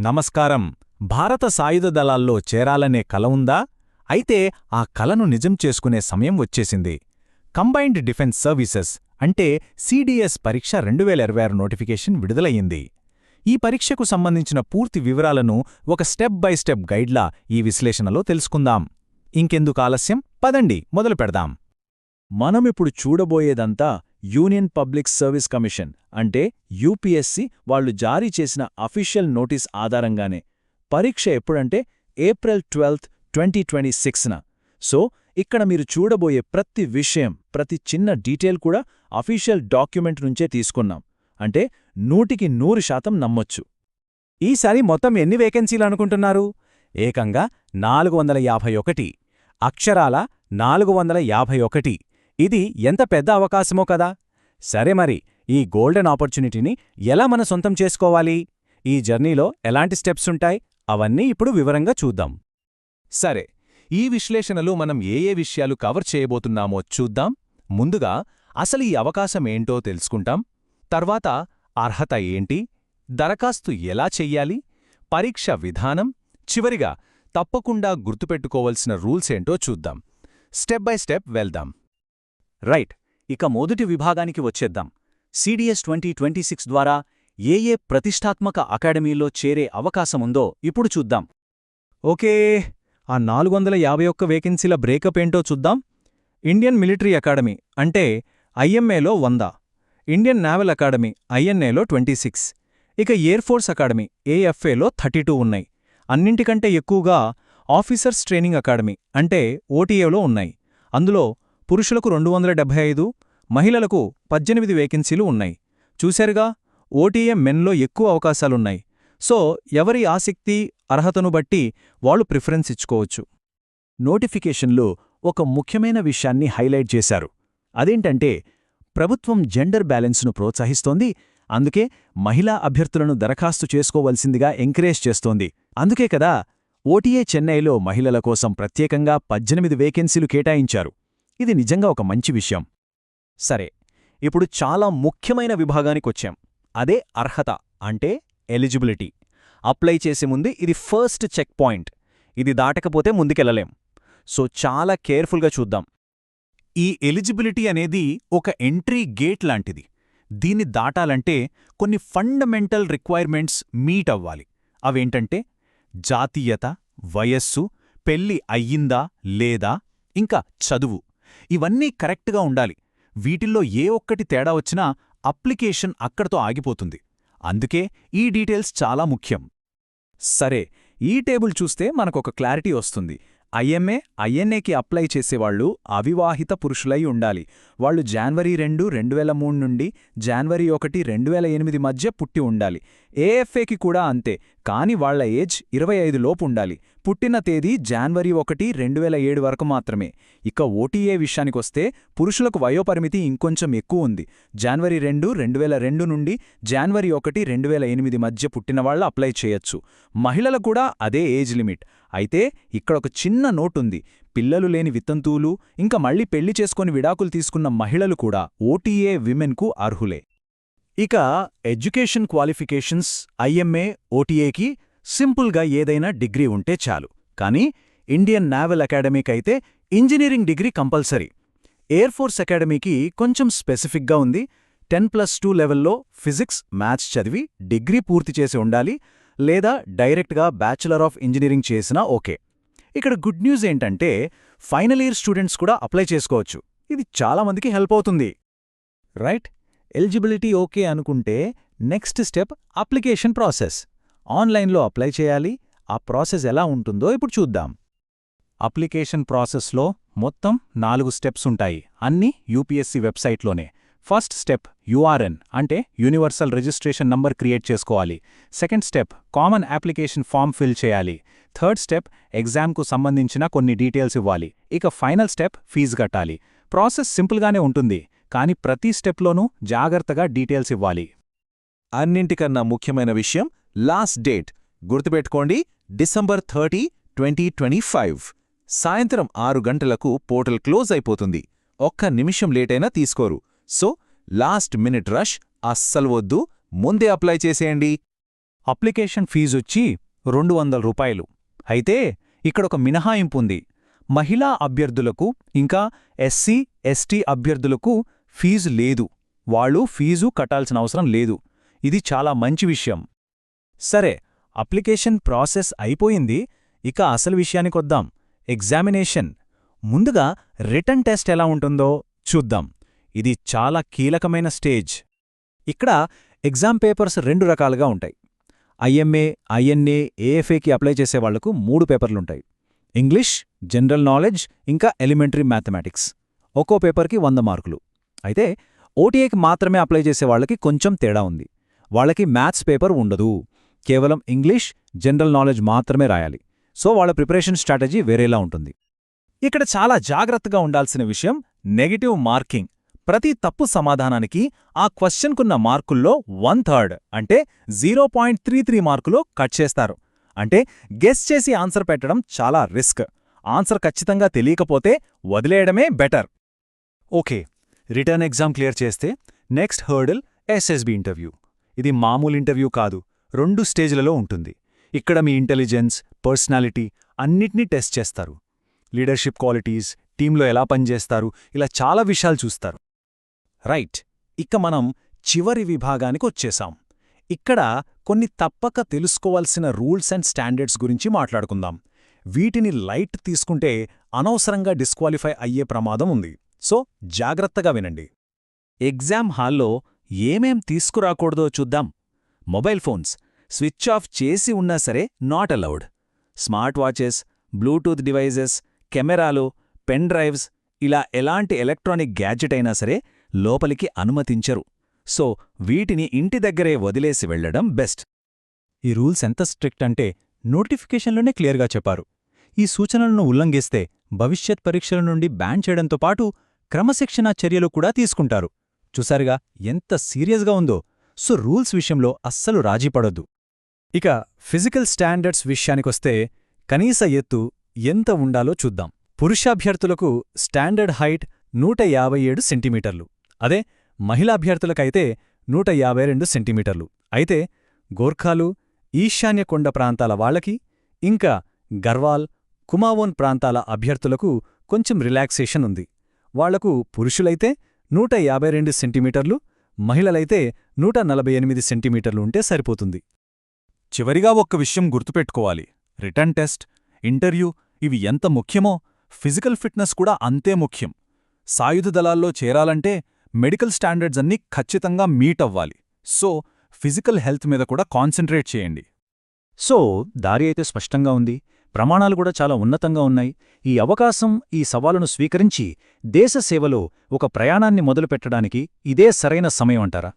నమస్కారం. భారత సాయుధ దళాల్లో చేరాలనే కల ఉందా? అయితే ఆ కలను నిజం చేసుకునే సమయం వచ్చేసింది. కంబైన్డ్ డిఫెన్స్ సర్వీసెస్ అంటే సిడిఎస్ పరీక్ష రెండు వేల ఇరవై ఆరు నోటిఫికేషన్ విడుదలయ్యింది. ఈ పరీక్షకు సంబంధించిన పూర్తి వివరాలను ఒక స్టెప్ బై స్టెప్ గైడ్లా ఈ విశ్లేషణలో తెలుసుకుందాం. ఇంకెందుకు ఆలస్యం? పదండి మొదలు పెడదాం. మనమిప్పుడు చూడబోయేదంతా యూనియన్ పబ్లిక్ సర్వీస్ కమిషన్ అంటే యూపీఎస్సీ వాళ్ళు జారీ చేసిన అఫీషియల్ నోటీస్ ఆధారంగానే పరీక్ష ఎప్పుడంటే ఏప్రిల్ ట్వెల్త్ ట్వంటీ ట్వంటీ సిక్స్న. సో ఇక్కడ మీరు చూడబోయే ప్రతి విషయం ప్రతి చిన్న డీటెయిల్ కూడా అఫీషియల్ డాక్యుమెంట్ నుంచే తీసుకున్నాం. అంటే నూటికి నూరు శాతం నమ్మొచ్చు. ఈసారి మొత్తం ఎన్ని వేకెన్సీలు అనుకుంటున్నారు? ఏకంగా నాలుగు వందల యాభై ఒకటి అక్షరాల నాలుగు వందల యాభై ఒకటి. ఇది ఎంత పెద్ద అవకాశమో కదా. సరే మరి ఈ గోల్డెన్ ఆపర్చునిటీని ఎలా మన సొంతం చేసుకోవాలి? ఈ జర్నీలో ఎలాంటి స్టెప్స్ ఉంటాయి? అవన్నీ ఇప్పుడు వివరంగా చూద్దాం. సరే ఈ విశ్లేషణలో మనం ఏ ఏ విషయాలు కవర్ చేయబోతున్నామో చూద్దాం. ముందుగా అసలు ఈ అవకాశం ఏంటో తెలుసుకుంటాం. తర్వాత అర్హత ఏంటి? దరఖాస్తు ఎలా చెయ్యాలి? పరీక్ష విధానం? చివరిగా తప్పకుండా గుర్తుపెట్టుకోవలసిన రూల్స్ ఏంటో చూద్దాం. స్టెప్ బై స్టెప్ వెళ్దాం. రైట్ ఇక మొదటి విభాగానికి వచ్చేద్దాం. సిడిఎస్ ట్వంటీ ట్వంటీ సిక్స్ ద్వారా ఏ ఏ ప్రతిష్టాత్మక అకాడమీలో చేరే అవకాశముందో ఇప్పుడు చూద్దాం. ఓకే ఆ నాలుగు వందల యాభై ఒక్క వేకెన్సీల బ్రేకప్ ఏంటో చూద్దాం. ఇండియన్ మిలిటరీ అకాడమీ అంటే ఐఎంఏలో వంద. ఇండియన్ నావల్ అకాడమీ ఐఎన్ఏలో ట్వంటీ సిక్స్. ఇక ఎయిర్ ఫోర్స్ అకాడమీ ఏఎఫ్ఏలో థర్టీ టూ ఉన్నాయి. అన్నింటికంటే ఎక్కువగా ఆఫీసర్స్ ట్రైనింగ్ అకాడమీ అంటే ఓటీఏలో ఉన్నాయి. అందులో పురుషులకు రెండు వందల డెబ్బై ఐదు మహిళలకు పద్దెనిమిది వేకెన్సీలు ఉన్నాయి. చూశారుగా ఓటీఎం మెన్లో ఎక్కువ అవకాశాలున్నాయి. సో ఎవరి ఆసక్తి అర్హతను బట్టి వాళ్ళు ప్రిఫరెన్స్ ఇచ్చుకోవచ్చు. నోటిఫికేషన్లో ఒక ముఖ్యమైన విషయాన్ని హైలైట్ చేశారు. అదేంటంటే ప్రభుత్వం జెండర్ బ్యాలెన్స్ను ప్రోత్సహిస్తోంది. అందుకే మహిళా అభ్యర్థులను దరఖాస్తు చేసుకోవలసిందిగా ఎంకరేజ్ చేస్తోంది. అందుకే కదా ఓటీఏ చెన్నైలో మహిళల కోసం ప్రత్యేకంగా పద్దెనిమిది వేకెన్సీలు కేటాయించారు. ఇది నిజంగా ఒక మంచి విషయం. సరే ఇప్పుడు చాలా ముఖ్యమైన విభాగానికొచ్చాం. అదే అర్హత అంటే ఎలిజిబిలిటీ. అప్లై చేసే ముందు ఇది ఫస్ట్ చెక్ పాయింట్. ఇది దాటకపోతే ముందుకెళ్ళలేం సో చాలా కేర్ఫుల్గా చూద్దాం. ఈ ఎలిజిబిలిటీ అనేది ఒక ఎంట్రీ గేట్ లాంటిది. దీన్ని దాటాలంటే కొన్ని ఫండమెంటల్ రిక్వైర్మెంట్స్ మీట్ అవ్వాలి. అవేంటంటే జాతీయత వయస్సు పెళ్ళి అయ్యిందా లేదా ఇంకా చదువు. ఇవన్నీ కరెక్ట్గా ఉండాలి. వీటిల్లో ఏ ఒక్కటి తేడా వచ్చినా అప్లికేషన్ అక్కడతో ఆగిపోతుంది. అందుకే ఈ డీటెయిల్స్ చాలా ముఖ్యం. సరే ఈ టేబుల్ చూస్తే మనకొక క్లారిటీ వస్తుంది. ఐఎంఏ ఐఎన్ఏకి అప్లై చేసేవాళ్ళు అవివాహిత పురుషులై ఉండాలి. వాళ్ళు జాన్వరి రెండు రెండు వేల మూడు నుండి జాన్వరి ఒకటి రెండు వేల ఎనిమిది మధ్య పుట్టి ఉండాలి. ఏఎఫ్ఏకి కూడా అంతే కాని వాళ్ళ ఏజ్ ఇరవై ఐదు లోపు ఉండాలి. పుట్టిన తేదీ జాన్వరి ఒకటి రెండు వేల ఏడు వరకు మాత్రమే. ఇక ఓటీఏ విషయానికొస్తే పురుషులకు వయోపరిమితి ఇంకొంచెం ఎక్కువ ఉంది. జాన్వరి రెండు రెండు వేల రెండు నుండి జాన్వరి ఒకటి రెండు వేల ఎనిమిది మధ్య పుట్టినవాళ్ళు అప్లై చేయొచ్చు. మహిళలు కూడా అదే ఏజ్ లిమిట్. అయితే ఇక్కడొక చిన్న నోటుంది. పిల్లలు లేని విత్తంతువులు ఇంకా మళ్ళీ పెళ్ళి చేసుకుని విడాకులు తీసుకున్న మహిళలు కూడా ఓటీఏ విమెన్కు అర్హులే. ఇక ఎడ్యుకేషన్ క్వాలిఫికేషన్స్ ఐఎంఏ ఓటీఏకి సింపుల్గా ఏదైనా డిగ్రీ ఉంటే చాలు. కానీ Indian naval అకాడమీకైతే engineering degree compulsory. Air force అకాడమీకి కొంచెం స్పెసిఫిక్గా ఉంది. టెన్ ప్లస్ టూ లెవెల్లో ఫిజిక్స్ మ్యాథ్స్ చదివి డిగ్రీ పూర్తి చేసి ఉండాలి. లేదా డైరెక్ట్గా బ్యాచులర్ ఆఫ్ ఇంజనీరింగ్ చేసినా ఓకే. ఇక్కడ గుడ్ న్యూస్ ఏంటంటే ఫైనల్ ఇయర్ స్టూడెంట్స్ కూడా అప్లై చేసుకోవచ్చు. ఇది చాలామందికి హెల్ప్ అవుతుంది. రైట్? ఎలిజిబిలిటీ ఓకే అనుకుంటే నెక్స్ట్ స్టెప్ అప్లికేషన్ ప్రాసెస్. ఆన్లైన్లో అప్లై చేయాలి. ఆ ప్రాసెస్ ఎలా ఉంటుందో ఇప్పుడు చూద్దాం. అప్లికేషన్ ప్రాసెస్లో మొత్తం నాలుగు స్టెప్స్ ఉంటాయి. అన్నీ యూపీఎస్సీ వెబ్సైట్లోనే. ఫస్ట్ స్టెప్ యుఆర్ఎన్ అంటే యూనివర్సల్ రిజిస్ట్రేషన్ నంబర్ క్రియేట్ చేసుకోవాలి. Second step common application form fill చేయాలి. థర్డ్ స్టెప్ ఎగ్జామ్కు సంబంధించిన కొన్ని డీటెయిల్స్ ఇవ్వాలి. ఇక ఫైనల్ స్టెప్ ఫీజు కట్టాలి. ప్రాసెస్ సింపుల్గానే ఉంటుంది కానీ ప్రతి స్టెప్లోనూ జాగ్రత్తగా డీటెయిల్స్ ఇవ్వాలి. అన్నింటికన్నా ముఖ్యమైన విషయం లాస్ట్ డేట్. గుర్తుపెట్టుకోండి December thirty twenty twenty five. సాయంత్రం ఆరు గంటలకు పోర్టల్ క్లోజ్ అయిపోతుంది. ఒక్క నిమిషం లేటైనా తీసుకోరు. సో లాస్ట్ మినిట్ రష్ అస్సలు వద్దు. ముందే అప్లై చేసేయండి. అప్లికేషన్ ఫీజొచ్చి రెండు వందల రూపాయలు. అయితే ఇక్కడొక మినహాయింపు ఉంది. మహిళా అభ్యర్థులకు ఇంకా ఎస్సీ ఎస్టీ అభ్యర్థులకు ఫీజు లేదు. వాళ్ళు ఫీజు కట్టాల్సిన అవసరం లేదు. ఇది చాలా మంచి విషయం. సరే అప్లికేషన్ ప్రాసెస్ అయిపోయింది. ఇక అసలు విషయానికొద్దాం ఎగ్జామినేషన్. ముందుగా రిటర్న్ టెస్ట్ ఎలా ఉంటుందో చూద్దాం. ఇది చాలా కీలకమైన స్టేజ్. ఇక్కడ ఎగ్జామ్ పేపర్స్ రెండు రకాలుగా ఉంటాయి. ఐఎంఏ ఐఎన్ఏ ఏఎఫ్ఏకి అప్లై చేసేవాళ్ళకు మూడు పేపర్లుంటాయి. ఇంగ్లీష్ జనరల్ నాలెడ్జ్ ఇంకా ఎలిమెంటరీ మ్యాథమెటిక్స్. ఒక్కో పేపర్కి వంద మార్కులు. అయితే ఓటీఏకి మాత్రమే అప్లై చేసేవాళ్ళకి కొంచెం తేడా ఉంది. వాళ్ళకి మ్యాథ్స్ పేపర్ ఉండదు. కేవలం ఇంగ్లీష్ జనరల్ నాలెడ్జ్ మాత్రమే రాయాలి. సో వాళ్ళ ప్రిపరేషన్ స్ట్రాటజీ వేరేలా ఉంటుంది. ఇక్కడ చాలా జాగ్రత్తగా ఉండాల్సిన విషయం నెగటివ్ మార్కింగ్. ప్రతి తప్పు సమాధానానికి ఆ క్వశ్చన్కున్న మార్కుల్లో వన్ థర్డ్ అంటే జీరో పాయింట్ త్రీ త్రీ మార్కులు కట్ చేస్తారు. అంటే గెస్ చేసి ఆన్సర్ పెట్టడం చాలా రిస్క్. ఆన్సర్ ఖచ్చితంగా తెలియకపోతే వదిలేయడమే better. Okay written exam clear చేస్తే నెక్స్ట్ హర్డల్ ఎస్ఎస్బి ఇంటర్వ్యూ. ఇది మామూలు ఇంటర్వ్యూ కాదు రెండు స్టేజ్లలో ఉంటుంది. ఇక్కడ మీ ఇంటెలిజెన్స్ పర్సనాలిటీ అన్నిటినీ టెస్ట్ చేస్తారు. లీడర్షిప్ క్వాలిటీస్ టీంలో ఎలా పనిచేస్తారు ఇలా చాలా విషయాలు చూస్తారు. రైట్ ఇక మనం చివరి విభాగానికి వచ్చేసాం. ఇక్కడ కొన్ని తప్పక తెలుసుకోవాల్సిన రూల్స్ అండ్ స్టాండర్డ్స్ గురించి మాట్లాడుకుందాం. వీటిని లైట్ తీసుకుంటే అనవసరంగా డిస్క్వాలిఫై అయ్యే ప్రమాదం ఉంది. సో జాగ్రత్తగా వినండి. ఎగ్జామ్ హాల్లో ఏమేం తీసుకురాకూడదో చూద్దాం. మొబైల్ ఫోన్స్ స్విచ్ ఆఫ్ చేసి ఉన్నా సరే not allowed. Smart watches bluetooth devices కెమెరాలు పెన్ డ్రైవ్స్ ఇలా ఎలాంటి ఎలక్ట్రానిక్ గ్యాడ్జెట్ అయినా సరే లోపలికి అనుమతించరు. సో వీటిని ఇంటి దగ్గరే వదిలేసి వెళ్ళడం బెస్ట్. ఈ రూల్స్ ఎంత స్ట్రిక్ట్ అంటే నోటిఫికేషన్లోనే క్లియర్గా చెప్పారు. ఈ సూచనలను ఉల్లంఘిస్తే భవిష్యత్ పరీక్షల నుండి బ్యాన్ చేయడంతో పాటు క్రమశిక్షణా చర్యలు కూడా తీసుకుంటారు. చూసారుగా ఎంత సీరియస్గా ఉందో. సో రూల్స్ విషయంలో అస్సలు రాజీపడొద్దు ఇక ఫిజికల్ స్టాండర్డ్స్ విషయానికొస్తే కనీస ఎత్తు ఎంత ఉండాలో చూద్దాం. పురుషాభ్యర్థులకు స్టాండర్డ్ హైట్ నూట యాభై ఏడు సెంటీమీటర్లు. అదే మహిళాభ్యర్థులకైతే నూట యాభై రెండు సెంటీమీటర్లు. అయితే గోర్ఖాలు ఈశాన్య కొండ ప్రాంతాల వాళ్ళకి ఇంకా గర్వాల్ కుమావోన్ ప్రాంతాల అభ్యర్థులకు కొంచెం రిలాక్సేషన్ ఉంది. వాళ్ళకు పురుషులైతే నూట యాభై రెండు సెంటీమీటర్లు మహిళలైతే నూట నలభై ఎనిమిది సెంటీమీటర్లు ఉంటే సరిపోతుంది. చివరిగా ఒక్క విషయం గుర్తుపెట్టుకోవాలి. రిటర్న్ టెస్ట్ ఇంటర్వ్యూ ఇవి ఎంత ముఖ్యమో ఫిజికల్ ఫిట్నెస్ కూడా అంతే ముఖ్యం. సాయుధ దళాల్లో చేరాలంటే మెడికల్ స్టాండర్డ్స్ అన్నీ ఖచ్చితంగా మీట్ అవ్వాలి. సో ఫిజికల్ హెల్త్ మీద కూడా కాన్సన్ట్రేట్ చేయండి. సో దారి అయితే స్పష్టంగా ఉంది. ప్రమాణాలు కూడా చాలా ఉన్నతంగా ఉన్నాయి. ఈ అవకాశం ఈ సవాలును స్వీకరించి దేశ సేవలో ఒక ప్రయాణాన్ని మొదలుపెట్టడానికి ఇదే సరైన సమయం అంటారా?